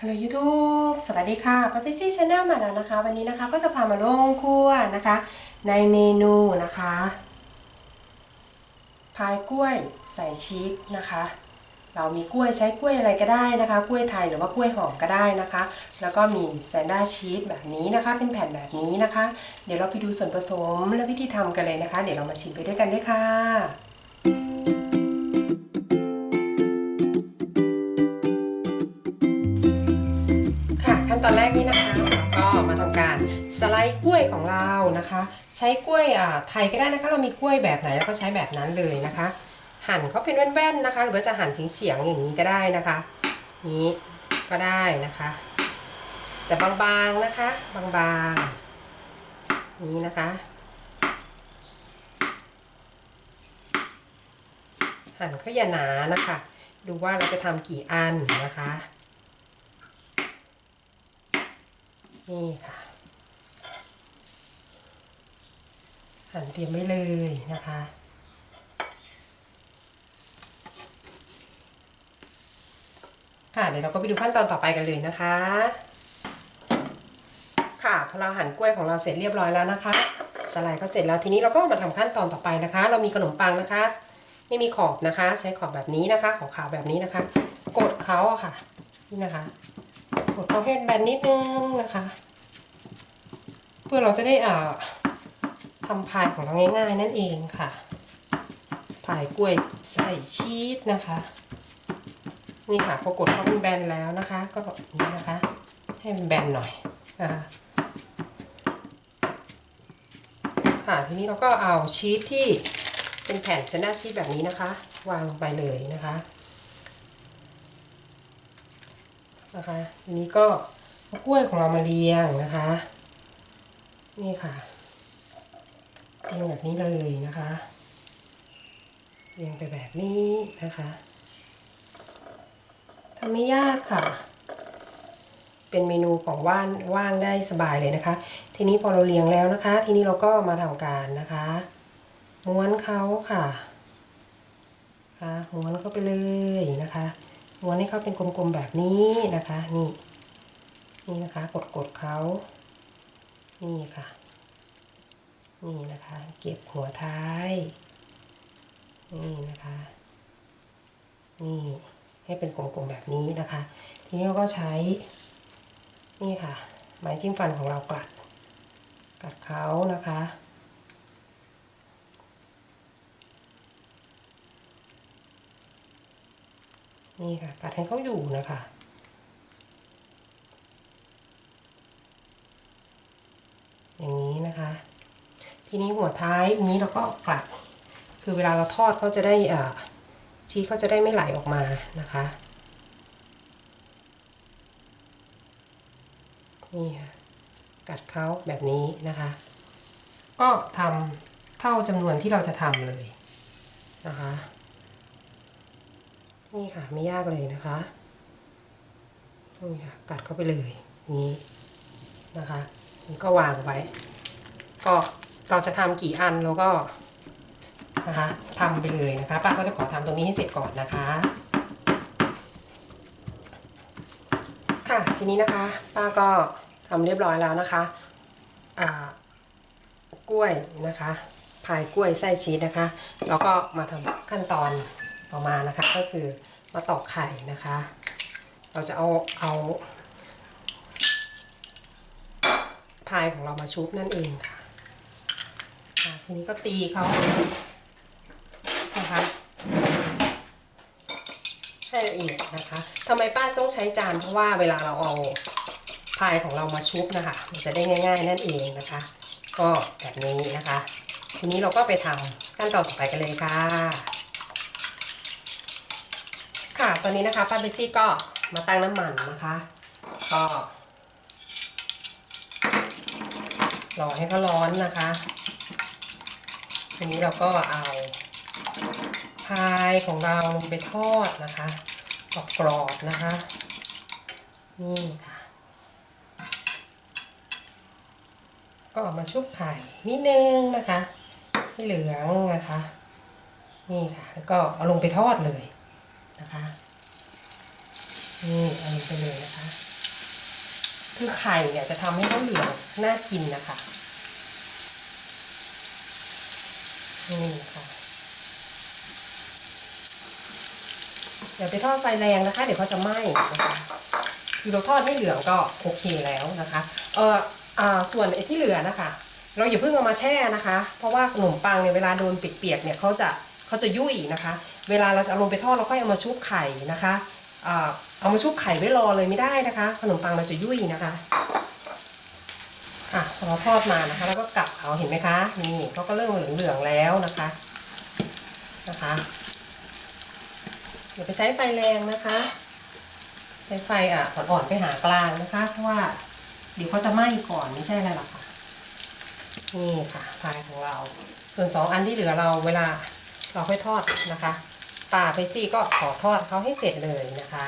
ฮัลโหลยูทูบสวัสดีค่ะพัพซี่ชาแนลมาแล้วนะคะ วันนี้นะคะก็จะพามาลงครัวนะคะ ในเมนูนะคะพายกล้วยใส่ชีสนะคะ เรามีกล้วยใช้กล้วยอะไรก็ได้นะคะ กล้วยไทยหรือว่ากล้วยหอมก็ได้นะคะ แล้วก็มีแซนด้าชีสแบบนี้นะคะ เป็นแผ่นแบบนี้นะคะ เดี๋ยวเราไปดูส่วนผสมและวิธีทำกันเลยนะคะ เดี๋ยวเรามาชิมไปด้วยกันด้วยค่ะ สไลด์กล้วยของเรานะคะ ใช้กล้วยอ่าไทยก็ได้นะคะ เรามีกล้วยแบบไหนเราก็ใช้แบบนั้นเลยนะคะ หั่นเขาเป็นแว่นๆนะคะ หรือว่าจะหั่นเฉียงๆอย่างนี้ก็ได้นะคะ นี้ก็ได้นะคะ แต่บางๆนะคะ บางๆ นี้นะคะ หั่นเขาอย่าหนานะคะ ดูว่าเราจะทำกี่อันนะคะ นี่ค่ะ หั่นเตรียมไว้เลยนะคะค่ะเดี๋ยวเราก็ไปดูขั้นตอนต่อไปกันเลยนะคะ ค่ะพอเราหั่นกล้วยของเราเสร็จเรียบร้อยแล้วนะคะสไลด์ก็เสร็จแล้วทีนี้เราก็มาทำขั้นตอนต่อไปนะคะ เรามีขนมปังนะคะ ไม่มีขอบนะคะ ใช้ขอบแบบนี้นะคะขาวๆแบบนี้นะคะ กดเขาอะค่ะ นี่นะคะ กดเขาให้แบนนิดนึงนะคะ เพื่อเราจะได้อ่า ทำพายของเราง่าย ๆ นั่นเองค่ะพายกล้วยใส่ชีสนะคะ นี่ค่ะพอกดเขาเป็นแบนแล้วนะคะ ก็แบบนี้นะคะ ให้มันแบนหน่อยนะคะค่ะทีนี้เราก็เอาชีสที่เป็นแผ่นเซนด้าชีสแบบนี้นะคะ วางลงไปเลยนะคะนะคะทีนี้ก็กล้วยของเรามาเรียงนะคะ นี่ค่ะ เรียงแบบนี้เลยนะคะ เรียงไปแบบนี้นะคะทำไม่ยากค่ะ เป็นเมนูของว่านว่างได้สบายเลยนะคะ ทีนี้พอเราเรียงแล้วนะคะ ทีนี้เราก็มาทำการนะคะ ม้วนเขาค่ะค่ะม้วนเข้าไปเลยนะคะม้วนให้เขาเป็นกลมๆแบบนี้นะคะ นี่ นี่นะคะ กดกดเขานี่ค่ะ นี่นะคะ เก็บหัวท้าย นี่นะคะ นี่ให้เป็นกลมๆแบบนี้นะคะ ทีนี้เราก็ใช้ นี่ค่ะ ไม้จิ้มฟันของเรากัด กัดเขานะคะนี่ค่ะกัดให้เขาอยู่นะคะ อย่างนี้นะคะ ทีนี้หัวท้ายนี้เราก็กลัด คือเวลาเราทอดเขาจะได้เออชีสเขาจะได้ไม่ไหลออกมานะคะนี่ค่ะกัดเขาแบบนี้นะคะ ก็ทำเท่าจำนวนที่เราจะทำเลยนะคะ นี่ค่ะไม่ยากเลยนะคะนี่ค่ะกัดเข้าไปเลยนี้นะคะนี่ก็วางไว้ ก็ เราจะทำกี่อันเราก็นะคะทำไปเลยนะคะป้าก็จะขอทำตรงนี้ให้เสร็จก่อนนะคะ ค่ะทีนี้นะคะ ป้าก็ทำเรียบร้อยแล้วนะคะอ่ากล้วยนะคะพายกล้วยไส้ชีสนะคะ แล้วก็มาทำขั้นตอนต่อมานะคะ ก็คือมาตอกไข่นะคะ เราจะเอาเอาพายของเรามาชุบนั่นเองค่ะอะ ทีนี้ก็ตีเขานะคะให้ละเอียดนะคะทำไมป้าต้องใช้จานเพราะว่าเวลาเราเอาพายของเรามาชุบนะคะ มันจะได้ง่าย ๆ นั่นเองนะคะ ก็แบบนี้นะคะ ทีนี้เราก็ไปทำขั้นตอนต่อไปกันเลยค่ะ ค่ะตอนนี้นะคะป้าเบสซี่ก็มาตั้งน้ำมันนะคะ ก็รอให้เขาร้อนนะคะ ทีนี้เราก็เอาพายของเราลงไปทอดนะคะกรอบๆนะคะนี่ค่ะ ก็เอามาชุบไข่นิดนึงนะคะให้เหลืองนะคะนี่ค่ะ แล้วก็เอาลงไปทอดเลยนะคะนี่เอาลงไปเลยนะคะ คือไข่เนี่ยจะทำให้เขาเหลืองน่ากินนะคะ นี่ค่ะอย่าไปทอดไฟแรงนะคะ เดี๋ยวเขาจะไหม้นะคะคือเราทอดให้เหลืองก็โอเคแล้วนะคะเอออ่าส่วนไอ้ที่เหลือนะคะ เราอย่าเพิ่งเอามาแช่นะคะ เพราะว่าขนมปังเนี่ยเวลาโดนเปียกๆเนี่ยเขาจะเขาจะยุ่ยนะคะ เวลาเราจะเอาลงไปทอดเราค่อยเอามาชุบไข่นะคะอ่าเอามาชุบไข่ไว้รอเลยไม่ได้นะคะ ขนมปังเราจะยุ่ยนะคะ เราทอดมานะคะ แล้วก็กลับเขาเห็นไหมคะ นี่เขาก็เริ่มเหลืองๆแล้วนะคะนะคะอย่าไปใช้ไฟแรงนะคะใช้ไฟอะอ่อนๆไปหากลางนะคะ เพราะว่าเดี๋ยวเขาจะไหม้ก่อนไม่ใช่อะไรหรอกค่ะนี่ค่ะพายของเรา ส่วนสองอันที่เหลือเราเวลาเราค่อยทอดนะคะป่าเพซี่ก็ขอทอดเขาให้เสร็จเลยนะคะ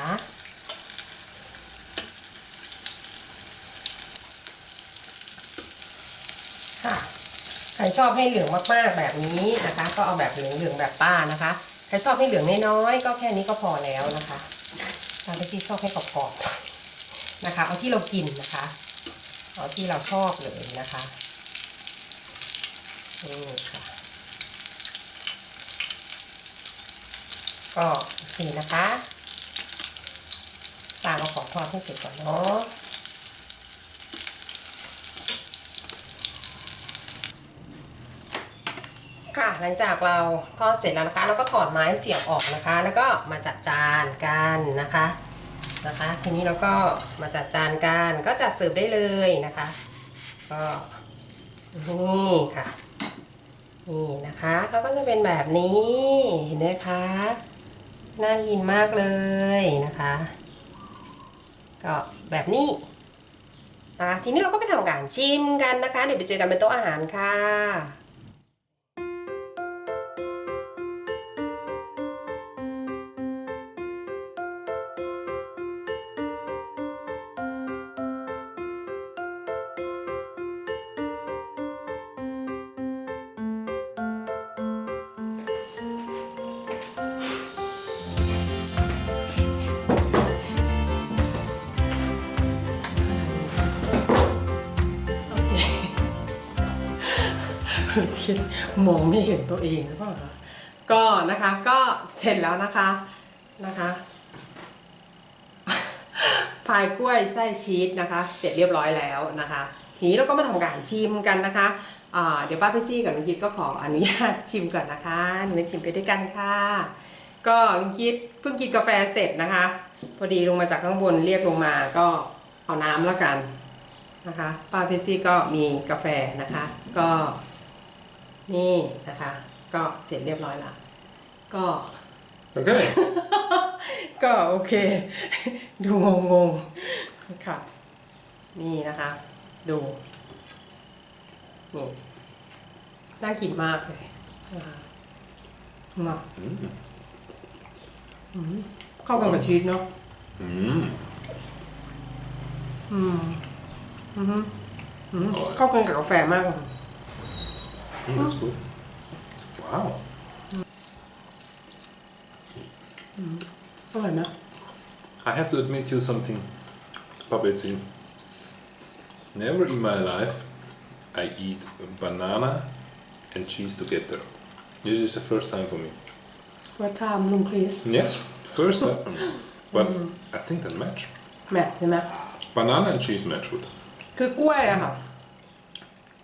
ครชอบให้เหลืองมากๆแบบนี้นะคะ ก็เอาแบบเหลืองๆแบบป้านะคะใครชอบให้เหลืองน้อยๆก็แค่นี้ก็พอแล้วนะคะป่าเพซี่ชอบให้กรอบๆนะคะ เอาที่เรากินนะคะเอาที่เราชอบเลยนะคะนี่ค่ะก็โอเคนะคะตาเราขอทอดให้เสร็จก่อนเนาะ ค่ะ หลังจากเราทอดเสร็จแล้วนะคะ เราก็ถอดไม้เสียบออกนะคะ แล้วก็มาจัดจานกันนะคะนะคะ ทีนี้เราก็มาจัดจานกันก็จัดเสิร์ฟได้เลยนะคะ ก็นี่ค่ะนี่นะคะเขาก็จะเป็นแบบนี้เห็นไหมคะน่ากินมากเลยนะคะ ก็แบบนี้นะคะทีนี้เราก็ไปทำการชิมกันนะคะ เดี๋ยวไปเจอกันเป็นโต๊ะอาหารค่ะ โอเคมองไม่เห็นตัวเองหรือเปล่าคะก็นะคะก็เสร็จแล้วนะคะนะคะพายกล้วยไส้ชีสนะคะ เสร็จเรียบร้อยแล้วนะคะทีนี้เราก็มาทำการชิมกันนะคะเดี๋ยวป้าพี่ซี่กับลุงคิดก็ขออนุญาตชิมก่อนนะคะหนูชิมไปด้วยกันค่ะ ก็ลุงคิดเพิ่งกินกาแฟเสร็จนะคะ พอดีลงมาจากข้างบนเรียกลงมาก็เอาน้ำแล้วกันนะคะป้าเพชซี่ก็มีกาแฟนะคะ ก็ นี่นะคะ ก็เสร็จเรียบร้อยละก็ Okay. ก็โอเค ดูงงงๆค่ะ นี่นะคะ ดูนี่น่ากินมากเลยนะคะมาอืมเข้ากันกับชีสเนาะ Mm. อืม อือฮึอืมอร่อยเข้ากันกับกาแฟมากเลย Mm, that's good. Wow. อร่อยไหม I have to admit you something, Papetzi. Never in my life I eat a banana and cheese together. This is the first time for me. ว่าทำลุงคริส Yes, first time for me. But I think that match. แมทใช่ไหม Banana and cheese match good. คือกล้วยอะค่ะ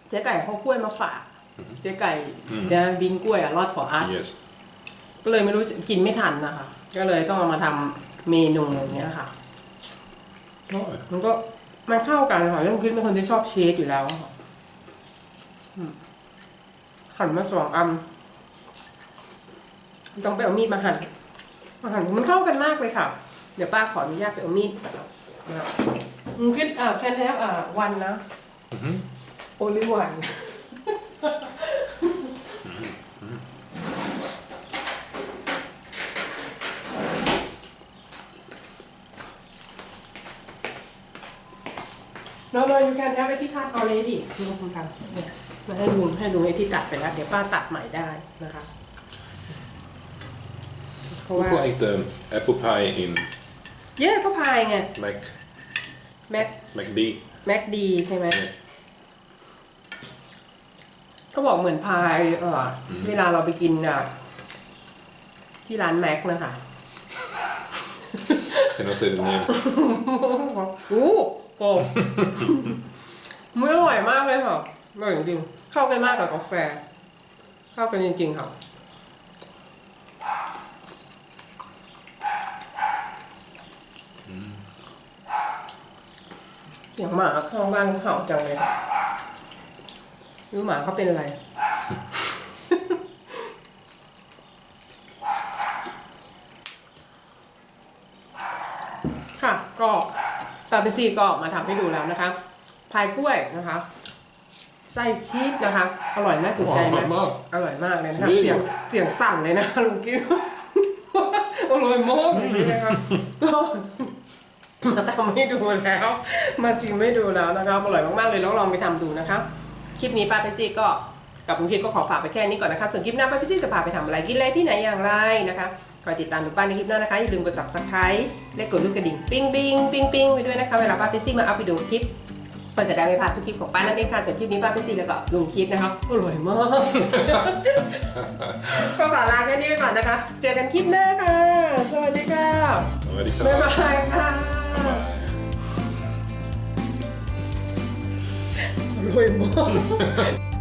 เจ๊ไก่เขากล้วยมาฝาก เจ๊ไก่จะบินกล้วยอะรอดฟออาร์ต Yes. ก็เลยไม่รู้จะกินไม่ทันนะคะ ก็เลยต้องเอามาทำเมนูอย่างเงี้ยค่ะ Alright. มันก็มันเข้ากันค่ะเรื่องคิดเป็นคนที่ชอบชีสอยู่แล้วค่ะอืมหั่นมาสองอันต้องไปเอามีดมาหั่นมาหั่นมันเข้ากันมากเลยค่ะ เดี๋ยวป้าขออนุญาตไปเอามีดมานะอืมคิดอ่าแคนแทบอ่าวันนะ Mhm. โอลิวัน โนโน you can have ไอ้ที่คาด already ดูคุณทำเนี่ยมาให้ดูให้ดูไอ้ที่ตัดไปแล้ว เดี๋ยวป้าตัดใหม่ได้นะคะ เพราะว่า Look like the apple pie in เย่ก็พายไง Mac. แม็ก McD. แม็กดีใช่ไหม Yes. ก็บอกเหมือนพายเอออเวลาเราไปกินอะที่ร้านแม็กนะคะ Cannot say the name. อู้โอ้มันอร่อยมากเลยค่ะอร่อยจริงๆเข้ากันมากกับกาแฟ เข้ากันจริงๆค่ะเสียงหมาข้างบ้านเห่าจังเลยห รู้หมาเขาเป็นอะไร ค่ะก็ปาเปซีก็มาทำให้ดูแล้วนะคะ พายกล้วยนะคะ ไส้ชีสนะคะ อร่อยมากถูกใจไหมอร่อยมากอร่อยมากเลยนะคะนี่เสียงเสียงสั่นเลยนะลุงกิ้วอร่อยมากอย่างนี้นะคะก็มาทำให้ดูแล้ว มาชิมให้ดูแล้วนะคะอร่อยมากๆเลยลองลองไปทำดูนะคะ คลิปนี้ป้าเปซี่ก็กับลุงคิดก็ขอฝากไปแค่นี้ก่อนนะคะส่วนคลิปหน้าป้าเปซี่จะพาไปทำอะไรกินอะไรที่ไหนอย่างไรนะคะคอยติดตามดูป้าในคลิปหน้านะคะอย่าลืมกด subscribe และกดลูกกระดิ่งปิ้งปิ้งปิ้งปิ้งไปด้วยนะคะเวลาป้าเปซี่มาอัพวิดีโอคลิปก็จะได้ไม่พลาดทุกคลิปของป้านั่นเองค่ะส่วนคลิปนี้ป้าเปซี่แล้วก็ลุงคิดนะคะอร่อยมากก็ขอลาแค่นี้ไปก่อนนะคะ เจอกันคลิปหน้าค่ะ สวัสดีค่ะ Alrighty, บ๊าย bye บายค่ะ 뭐, 뭐.